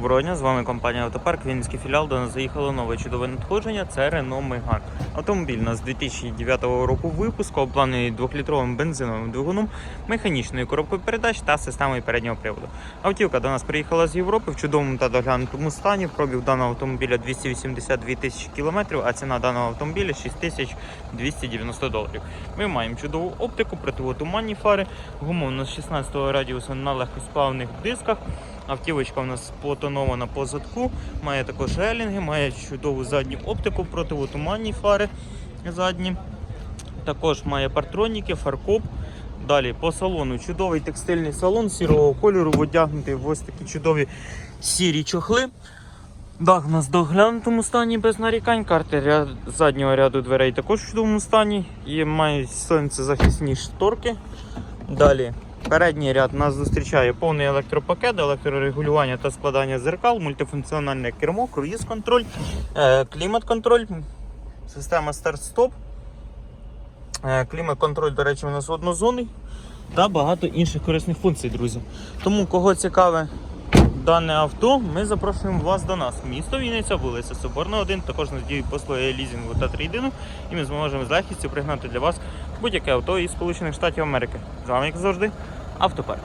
Доброго з вами компанія Автопарк, Вінницький філіал. До нас заїхало нове чудове надходження. Це Renault Megane. Автомобіль у нас з 2009 року випуску, обладнаний 2-літровим бензиновим двигуном, механічною коробкою передач та системою переднього приводу. Автівка до нас приїхала з Європи в чудовому та доглянутому стані. Пробіг даного автомобіля 282 тисячі кілометрів, а ціна даного автомобіля 6290 доларів. Ми маємо чудову оптику, противотуманні фари, гуму у нас 16 радіусу на легкосплавних дисках. Автівочка у нас потонована по задку, має також елінги, має чудову задню оптику, противотуманні фари задні. Також має партроніки, фаркоп. Далі по салону чудовий текстильний салон сірого кольору, одягнутий в ось такі чудові сірі чохли. Дах у нас в доглянутому стані без нарікань. Карти ряд, заднього ряду дверей також в чудовому стані. І має сонцезахисні шторки. Далі передній ряд нас зустрічає повний електропакет, електрорегулювання та складання зеркал, мультифункціональне кермо, круїз-контроль, е, клімат-контроль, система старт-стоп. Е, Клімат-контроль, до речі, у нас однозонний та багато інших корисних функцій, друзі. Тому, кого цікаве дане авто, ми запрошуємо вас до нас. Місто Вінниця, вулиця Соборна 1, також надіють послуги лізінгу та трейдину, і ми зможемо з легкістю пригнати для вас будь-яке авто із Сполучених Штатів Америки. З вами, як завжди, автопарк.